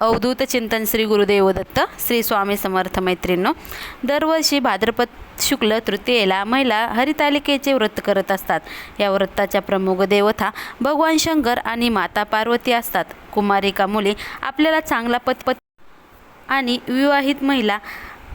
अवधूत चिंतन श्री गुरुदेव दत्त श्री स्वामी समर्थ मैत्रींनो दरवर्षी भाद्रपद शुक्ल तृतीयेला महिला हरितालिकेचे व्रत करत असतात. या व्रताच्या प्रमुख देवता भगवान शंकर आणि माता पार्वती असतात. कुमारिका मुली आपल्याला चांगला पतपत आणि विवाहित महिला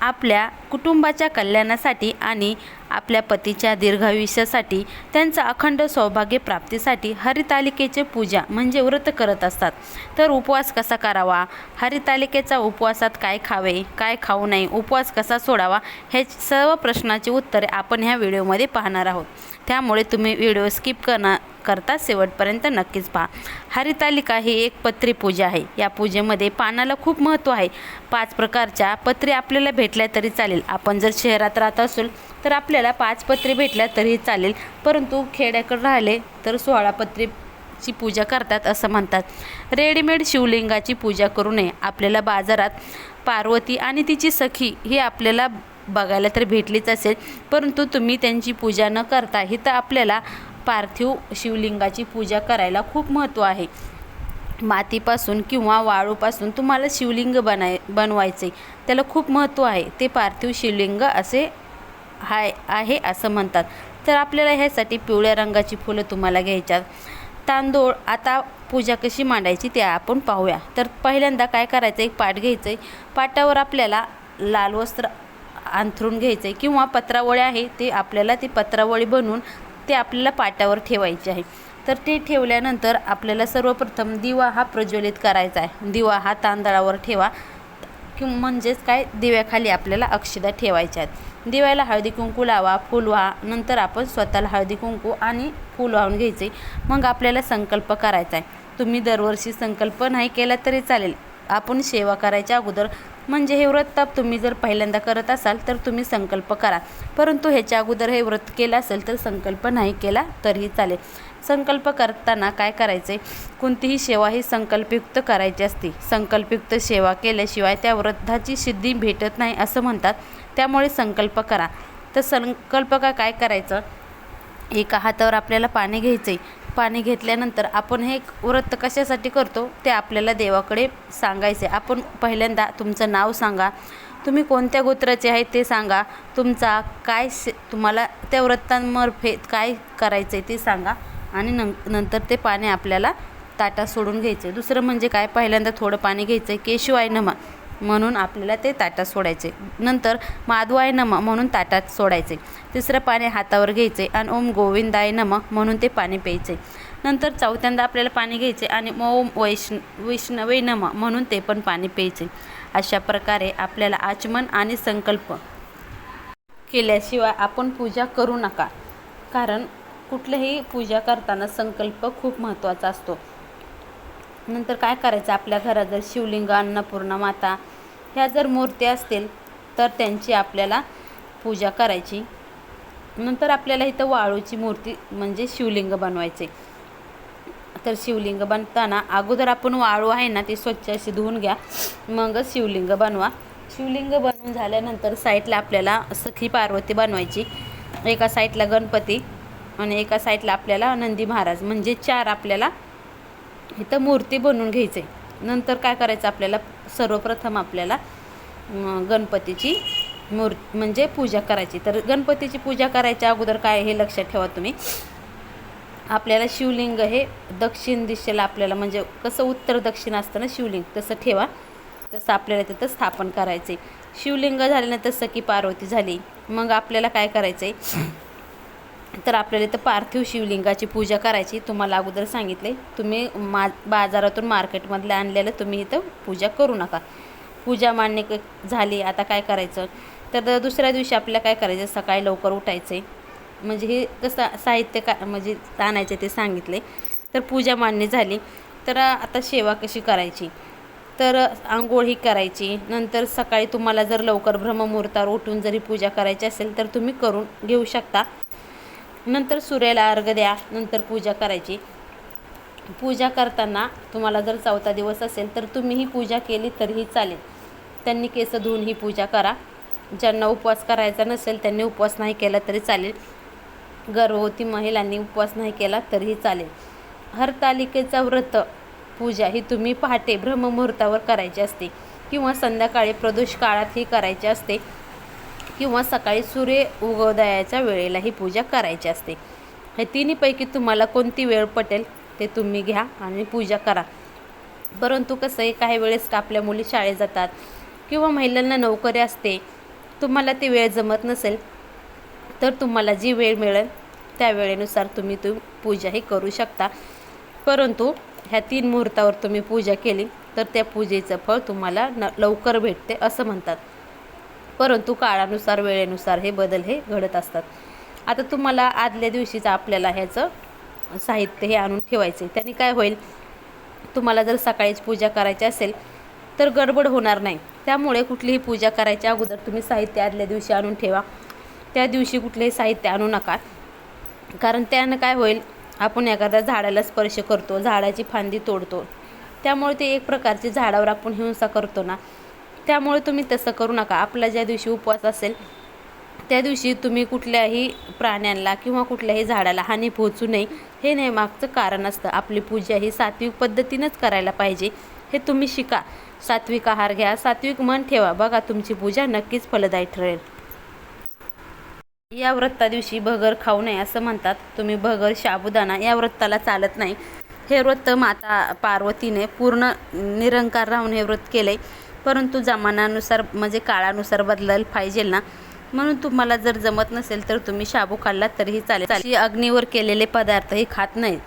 आपल्या कुटुंबाच्या कल्याणासाठी आणि आपल्या पतीच्या दीर्घायुष्यासाठी त्यांचा अखंड सौभाग्य प्राप्तीसाठी हरितालिकेचे पूजा म्हणजे व्रत करत असतात. तर उपवास कसा करावा? हरितालिकेचा उपवासात काय खावे काय खाऊ नये उपवास कसा सोडावा हे सर्व प्रश्नाची उत्तरे आपण ह्या व्हिडिओमध्ये पाहणार आहोत. त्यामुळे तुम्ही व्हिडिओ स्किप करणार करता शेवटपर्यंत नक्कीच पहा. हरितालिका ही एक पत्री पूजा आहे. या पूजेमध्ये पानाला खूप महत्त्व आहे. पाच प्रकारच्या पत्री आपल्याला भेटल्या तरी चालेल. आपण जर शहरात राहत असेल तर आपल्याला पाच पत्रे भेटल्या तरी चालेल. परंतु खेड्याकडे राहिले तर सोळा पत्रीची पूजा करतात असं म्हणतात. रेडीमेड शिवलिंगाची पूजा करू नये. आपल्याला बाजारात पार्वती आणि तिची सखी ही आपल्याला बघायला तर भेटलीच असेल. परंतु तुम्ही त्यांची पूजा न करता ही तर आपल्याला पार्थिव शिवलिंगाची पूजा करायला खूप महत्त्व आहे. मातीपासून किंवा वाळूपासून तुम्हाला शिवलिंग बनाय बनवायचे त्याला खूप महत्त्व आहे. ते पार्थिव शिवलिंग असे हाय आहे असं म्हणतात. तर आपल्याला ह्यासाठी पिवळ्या रंगाची फुलं तुम्हाला घ्यायच्यात. तांदूळ आता पूजा कशी मांडायची ते आपण पाहूया. तर पहिल्यांदा काय करायचं एक पाट घ्यायचं आहे पाटावर आपल्याला लाल वस्त्र अंथरून घ्यायचं आहे किंवा पत्रावळी आहे ते आपल्याला ती पत्रावळी बनवून ते आपल्याला पाटावर ठेवायचे आहे. तर ते ठेवल्यानंतर आपल्याला सर्वप्रथम दिवा हा प्रज्वलित करायचा आहे. दिवा हा तांदळावर ठेवा. कि म्हणजेच काय? दिव्याखाली आपल्याला अक्षदा ठेवायच्या आहेत. दिव्याला हळदी कुंकू लावा फूल व्हा नंतर आपण स्वतःला हळदी कुंकू आणि फूल वाहून घ्यायचे. मग आपल्याला संकल्प करायचा आहे. तुम्ही दरवर्षी संकल्प नाही केला तरी चालेल. आपण सेवा करायच्या अगोदर म्हणजे हे व्रत तप तुम्ही जर पहिल्यांदा करत असाल तर तुम्ही संकल्प करा. परंतु ह्याच्या अगोदर हे व्रत केलं असेल तर संकल्प नाही केला तरीही चालेल. संकल्प करताना काय करायचे? कोणतीही सेवा ही संकल्पयुक्त करायची असते. संकल्पयुक्त सेवा केल्याशिवाय त्या व्रताची सिद्धी भेटत नाही असं म्हणतात. त्यामुळे संकल्प करा. तर संकल्प का काय करायचं? एका हातावर आपल्याला पाणी घ्यायचं आहे पाणी घेतल्यानंतर आपण हे व्रत कशासाठी करतो? ते आपल्याला देवाकडे सांगायचे आपण पहिल्यांदा तुमचं नाव सांगा. तुम्ही कोणत्या गोत्राचे आहे ते सांगा. तुमचा काय से तुम्हाला त्या व्रतांमार्फत काय करायचं आहे ते सांगा. आणि नं नंतर ते पाणी आपल्याला ताटात सोडून घ्यायचे दुसरं म्हणजे काय? पहिल्यांदा थोडं पाणी घ्यायचं आहे केशवाय नमा म्हणून आपल्याला ते ताटात सोडायचे नंतर माधवाय नम म्हणून ताटात सोडायचे तिसरं पाणी हातावर घ्यायचे आणि ओम गोविंदाय नम म्हणून ते पाणी प्यायचे नंतर चौथ्यांदा आपल्याला पाणी घ्यायचे आणि ओम वैष्ण वैष्णवे नम म्हणून ते पण पाणी प्यायचे अशा प्रकारे आपल्याला आचमन आणि संकल्प केल्याशिवाय आपण पूजा करू नका. कारण कुठल्याही पूजा करताना संकल्प खूप महत्त्वाचा असतो. नंतर काय करायचं? आपल्या घरात जर शिवलिंग अन्नपूर्णा माता ह्या जर मूर्ती असतील तर त्यांची आपल्याला पूजा करायची. नंतर आपल्याला इथं वाळूची मूर्ती म्हणजे शिवलिंग बनवायचे. तर शिवलिंग बनताना अगोदर आपण वाळू आहे ना ती स्वच्छ अशी धुवून घ्या. मग शिवलिंग बनवा. शिवलिंग बनवून झाल्यानंतर साईडला आपल्याला सखी पार्वती बनवायची. एका साईडला गणपती. आणि एका साईडला आपल्याला नंदी महाराज म्हणजे चार आपल्याला इथं मूर्ती बनवून घ्यायचे नंतर काय करायचं आपल्याला? सर्वप्रथम आपल्याला गणपतीची मूर् म्हणजे पूजा करायची. तर गणपतीची पूजा करायच्या अगोदर काय हे लक्षात ठेवा तुम्ही. आपल्याला शिवलिंग हे दक्षिण दिशेला आपल्याला म्हणजे कसं उत्तर दक्षिण असतं ना शिवलिंग तसं ठेवा. तसं आपल्याला तिथं स्थापन करायचं आहे शिवलिंग झाल्यानंतर सखी पार्वती झाली. मग आपल्याला काय करायचं आहे तर आपल्याला इथं पार्थिव शिवलिंगाची पूजा करायची तुम्हाला अगोदर सांगितले. तुम्ही मा बाजारातून मार्केटमधलं आणलेलं तुम्ही इथं पूजा करू नका. पूजा मान्य क झाली आता काय करायचं? तर दुसऱ्या दिवशी आपल्याला काय करायचं? सकाळी लवकर उठायचं म्हणजे हे कसं साहित्य का म्हणजे आणायचे ते सांगितले. तर पूजा मान्य झाली. तर आता सेवा कशी करायची? तर आंघोळ ही करायची. नंतर सकाळी तुम्हाला जर लवकर ब्रह्ममुहूर्तावर उठून जरी पूजा करायची असेल तर तुम्ही करून घेऊ शकता. नंतर सूर्याला अर्घ द्या नंतर पूजा करायची. पूजा करताना तुम्हाला जर चौथा दिवस असेल तर तुम्ही ही पूजा केली तरीही चालेल. त्यांनी केस धुवून ही पूजा करा. ज्यांना उपवास करायचा नसेल त्यांनी उपवास नाही केला तरी चालेल. गर्भवती महिलांनी उपवास नाही केला तरीही चालेल. हरतालिकेचा व्रत पूजा ही तुम्ही पहाटे ब्रह्ममुहूर्तावर करायची असते. किंवा संध्याकाळी प्रदोष काळात ही करायची असते. किंवा सकाळी सूर्य उगवदयाच्या वेळेला ही पूजा करायची असते. हे तिन्हीपैकी तुम्हाला कोणती वेळ पटेल ते तुम्ही घ्या आणि पूजा करा. परंतु कसं आहे काही वेळेस आपल्या मुली शाळेत जातात किंवा महिलांना नोकरी असते तुम्हाला ती वेळ जमत नसेल तर तुम्हाला जी वेळ मिळेल त्या वेळेनुसार तुम्ही तू पूजा ही करू शकता. परंतु ह्या तीन मुहूर्तावर तुम्ही पूजा केली तर त्या पूजेचं फळ तुम्हाला न लवकर भेटते असं म्हणतात. परंतु काळानुसार वेळेनुसार हे बदल हे घडत असतात. आता तुम्हाला आदल्या दिवशीच आपल्याला ह्याचं साहित्य हे आणून ठेवायचं आहे त्याने काय होईल? तुम्हाला जर सकाळीच पूजा करायची असेल तर गडबड होणार नाही. त्यामुळे कुठलीही पूजा करायच्या अगोदर तुम्ही साहित्य आदल्या दिवशी आणून ठेवा. त्या दिवशी कुठलेही साहित्य आणू नका. कारण त्यानं काय होईल? आपण एखाद्या झाडाला स्पर्श करतो झाडाची फांदी तोडतो. त्यामुळे ते एक प्रकारची झाडावर आपण हिंसा करतो ना. त्यामुळे तुम्ही तसं करू नका. आपला ज्या दिवशी उपवास असेल त्या दिवशी तुम्ही कुठल्याही प्राण्यांना किंवा कुठल्याही झाडाला हानी पोहोचू नये. हे नेमागचं कारण असतं. आपली पूजा ही सात्विक पद्धतीनंच करायला पाहिजे. हे तुम्ही शिका. सात्विक आहार घ्या. सात्विक मन ठेवा. बघा तुमची पूजा नक्कीच फलदायी ठरेल. या व्रता दिवशी भगर खाऊ नये असं म्हणतात. तुम्ही भगर शाबुदाना या व्रताला चालत नाही. हे व्रत माता पार्वतीने पूर्ण निरंकार राहून हे व्रत केलं आहे परंतु जमान्यानुसार म्हणजे काळानुसार बदलायला पाहिजे ना. म्हणून तुम्हाला जर जमत नसेल तर तुम्ही शाबू खाल्लात तरीही चालेल. चालेल. अग्नीवर केलेले पदार्थही खात नाहीत.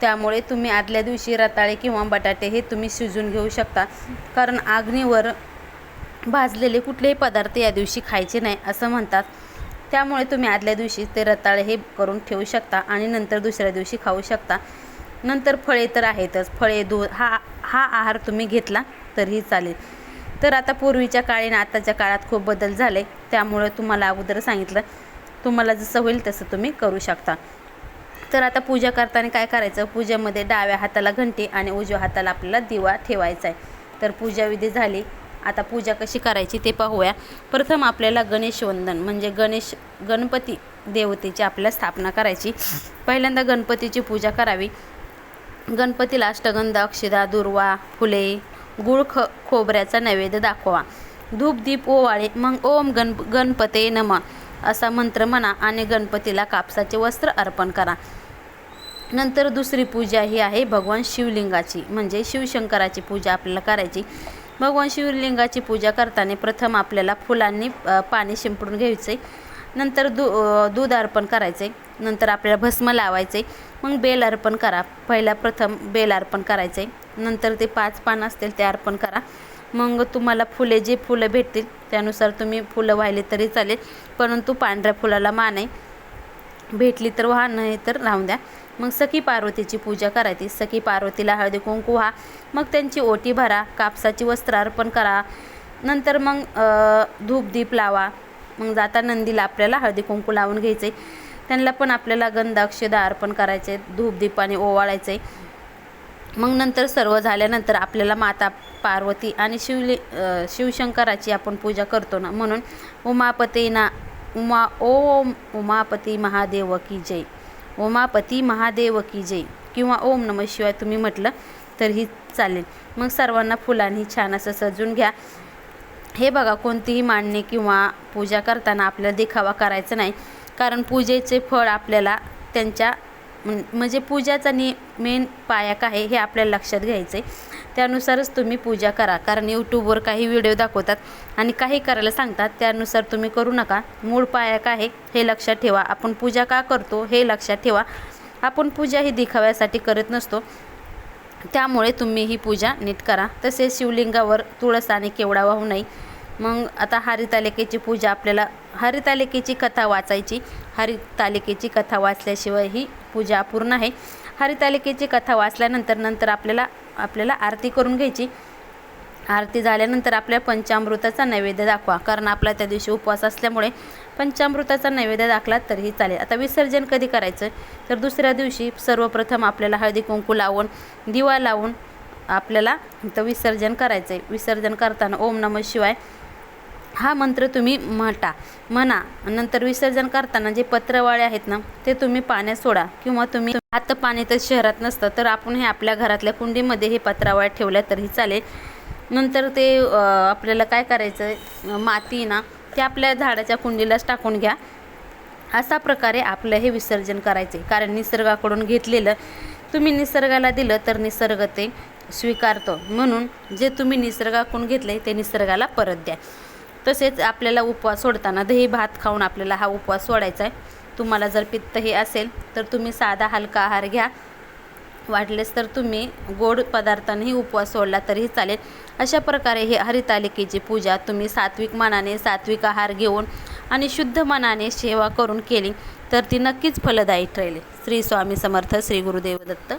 त्यामुळे तुम्ही आदल्या दिवशी रताळे किंवा बटाटे हे तुम्ही शिजून घेऊ शकता. कारण अग्नीवर भाजलेले कुठलेही पदार्थ या दिवशी खायचे नाही असं म्हणतात. त्यामुळे तुम्ही आदल्या दिवशी ते रताळे हे करून ठेवू शकता आणि नंतर दुसऱ्या दिवशी खाऊ शकता. नंतर फळे तर आहेतच. फळे दूध हा हा आहार तुम्ही घेतला तरीही चालेल. तर आता पूर्वीच्या काळी आणि आताच्या काळात खूप बदल झाले. त्यामुळे तुम्हाला अगोदर सांगितलं तुम्हाला जसं होईल तसं तुम्ही करू शकता. तर आता पूजा करताना काय करायचं? पूजेमध्ये डाव्या हाताला घंटी आणि उजव्या हाताला आपल्याला दिवा ठेवायचा आहे तर पूजाविधी झाली. आता पूजा कशी करायची ते पाहूया. प्रथम आपल्याला गणेश वंदन म्हणजे गणेश गणपती देवतेची आपल्याला स्थापना करायची. पहिल्यांदा गणपतीची पूजा करावी. गणपतीला अष्टगंध अक्षदा दुर्वा फुले गुळ ख खोबऱ्याचा नैवेद्य दाखवा. धूप दीप ओवाळे मग ओम गण गणपते नम असा मंत्र म्हणा आणि गणपतीला कापसाचे वस्त्र अर्पण करा. नंतर दुसरी पूजा ही आहे भगवान शिवलिंगाची म्हणजे शिवशंकराची पूजा आपल्याला करायची. भगवान शिवलिंगाची पूजा करताना प्रथम आपल्याला फुलांनी पाणी शिंपडून घ्यायचे. नंतर दू दूध अर्पण करायचे. नंतर आपल्याला भस्म लावायचे. मग बेल अर्पण करा. पहिला प्रथम बेल अर्पण करायचे. नंतर ते पाच पान असतील ते अर्पण करा. मग तुम्हाला फुले जे फुलं भेटतील त्यानुसार तुम्ही फुलं वाहिले तरी चालेल. परंतु पांढऱ्या फुलाला मान आहे. भेटली तर व्हा नाही तर राहून द्या. मग सखी पार्वतीची पूजा करायची. सखी पार्वतीला हळदी कुंकू व्हा. मग त्यांची ओटी भरा. कापसाची वस्त्र अर्पण करा. नंतर मग धूप दीप लावा. मग जाता नंदीला आपल्याला हळदी कुंकू लावून घ्यायचे त्यांना पण आपल्याला गंध अक्षदा अर्पण करायचे धूप दीपाने ओवाळायचे मग नंतर सर्व झाल्यानंतर आपल्याला माता पार्वती आणि शिवली शिवशंकराची आपण पूजा करतो ना. म्हणून उमापतीना उमा ओम उमापती महादेव की जय. उमापती महादेव की जय किंवा ओम नम शिवाय तुम्ही म्हटलं तरीही चालेल. मग सर्वांना फुलांनी छान असं सजून घ्या. हे बघा कोणतीही मांडणी किंवा पूजा करताना आपल्याला देखावा करायचा नाही. कारण पूजेचे फळ आपल्याला त्यांच्या म्हणजे पूजाचा नि मेन पायक आहे हे आपल्याला लक्षात घ्यायचं आहे त्यानुसारच तुम्ही पूजा करा. कारण यूट्यूबवर काही व्हिडिओ दाखवतात आणि काही करायला सांगतात. त्यानुसार तुम्ही करू नका. मूळ पायक आहे हे लक्षात ठेवा. आपण पूजा का करतो हे लक्षात ठेवा. आपण पूजा ही दिखाव्यासाठी करत नसतो. त्यामुळे तुम्ही ही पूजा नीट करा. तसेच शिवलिंगावर तुळस आणि केवडा वाहू नये. मग आता हरितालिकेची पूजा आपल्याला हरितालिकेची कथा वाचायची. हरितालिकेची कथा वाचल्याशिवाय ही पूजा अपूर्ण आहे. हरितालिकेची कथा वाचल्यानंतर नंतर आपल्याला आपल्याला आरती करून घ्यायची. आरती झाल्यानंतर आपल्या पंचामृताचा नैवेद्य दाखवा. कारण आपला त्या दिवशी उपवास असल्यामुळे पंचामृताचा नैवेद्य दाखला तरीही चालेल. आता विसर्जन कधी करायचं? तर दुसऱ्या दिवशी सर्वप्रथम आपल्याला हळदी कुंकू लावून दिवा लावून आपल्याला इथं विसर्जन करायचं आहे विसर्जन करताना ओम नमः शिवाय हा मंत्र तुम्ही म्हटा म्हणा. नंतर विसर्जन करताना जे पत्रवाळे आहेत ना ते तुम्ही पाण्यात सोडा किंवा तुम्ही आता पाणी तर शहरात नसतं तर आपण हे आपल्या घरातल्या कुंडीमध्ये हे पत्रावाळ्या ठेवल्या तरी चालेल. नंतर ते आपल्याला काय करायचं आहे माती ना ते आपल्या झाडाच्या कुंडीलाच टाकून घ्या. अशा प्रकारे आपलं हे विसर्जन करायचे कारण निसर्गाकडून घेतलेलं तुम्ही निसर्गाला दिलं तर निसर्ग ते स्वीकारतो. म्हणून जे तुम्ही निसर्गाकडून घेतले ते निसर्गाला परत द्या. तसेच आपल्याला उपवास सोडताना दही भात खाऊन आपल्याला हा उपवास सोडायचा आहे. तुम्हाला जर पित्त हे असेल तर तुम्ही साधा हलका आहार घ्या. वाटलेस तर तुम्ही गोड पदार्थांनीही उपवास सोडला तरीही चालेल. अशा प्रकारे हे हरितालिकेची पूजा तुम्ही सात्विक मनाने सात्विक आहार घेऊन आणि शुद्ध मनाने सेवा करून केली तर ती नक्कीच फलदायी ठरेल. श्री स्वामी समर्थ श्री गुरुदेव दत्त.